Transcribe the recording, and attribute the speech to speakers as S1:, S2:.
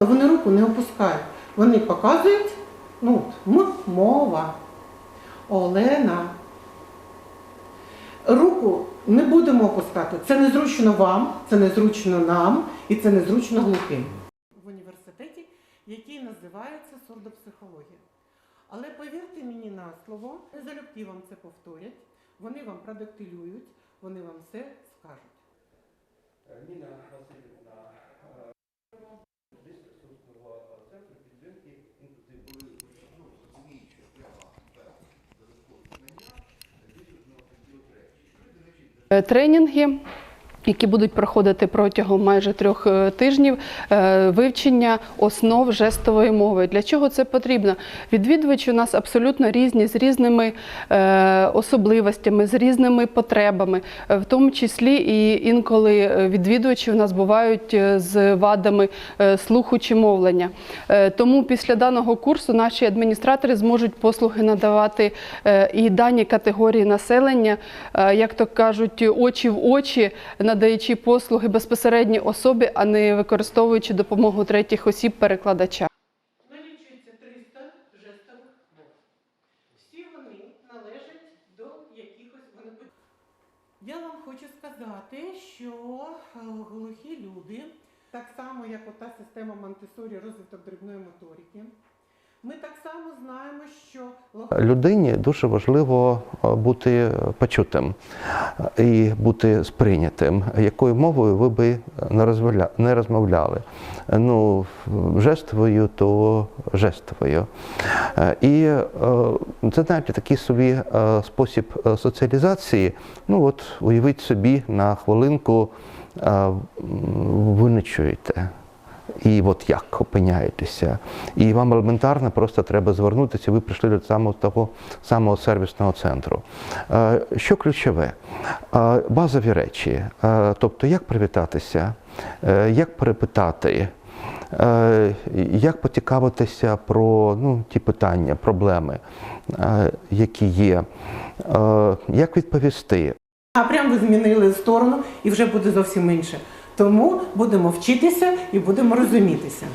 S1: Вони руку не опускають. Вони показують, ну, мова. Олена. Руку не будемо опускати. Це незручно вам, це незручно нам і це незручно глухим. В університеті, який називається сурдопсихологія. Але повірте мені на слово, залюбки вам це повторять, вони вам продактилюють, вони вам все скажуть.
S2: Ніна Васильівна, десь ресурсного центру підтримки інклюзивної
S3: ну, розуміють, що треба певні додаткові знання, більше на такі от речі. Ну, і, до речі,
S4: Е, Тренінги, які будуть проходити протягом майже трьох е, тижнів, е, вивчення основ жестової мови. Для чого це потрібно? Відвідувачі у нас абсолютно різні, з різними е, особливостями, з різними потребами, в тому числі і інколи відвідувачі у нас бувають з вадами слуху чи мовлення. Тому після даного курсу наші адміністратори зможуть послуги надавати і дані категорії населення, як то кажуть, очі в очі, надаючи послуги безпосередній особі, а не використовуючи допомогу третіх осіб перекладача.
S1: Налічується 300 жестових мов. Всі вони належать до якихось вони. Я вам хочу сказати, що е, глухі люди, так само як ота система Монтесорі розвиток дрібної моторики, ми так само знаємо, що
S2: Людині дуже важливо е, бути почутим е, і бути сприйнятим. Якою мовою ви би не розмовля- не розмовляли? Ну, жестовою, то жестовою. Е, І е, це знаєте, такий собі е, спосіб е, соціалізації. Ну от уявіть собі на хвилинку, е, ви не чуєте. І от як опиняєтеся. І вам елементарно просто треба звернутися, ви прийшли до самого того самого сервісного центру. Е, Що ключове? Е, Базові речі. Е, Тобто, як привітатися, як перепитати, як поцікавитися про ну, ті питання, проблеми, які є, як відповісти.
S1: а прям ви змінили сторону і вже буде зовсім інше. Тому будемо вчитися і будемо розумітися.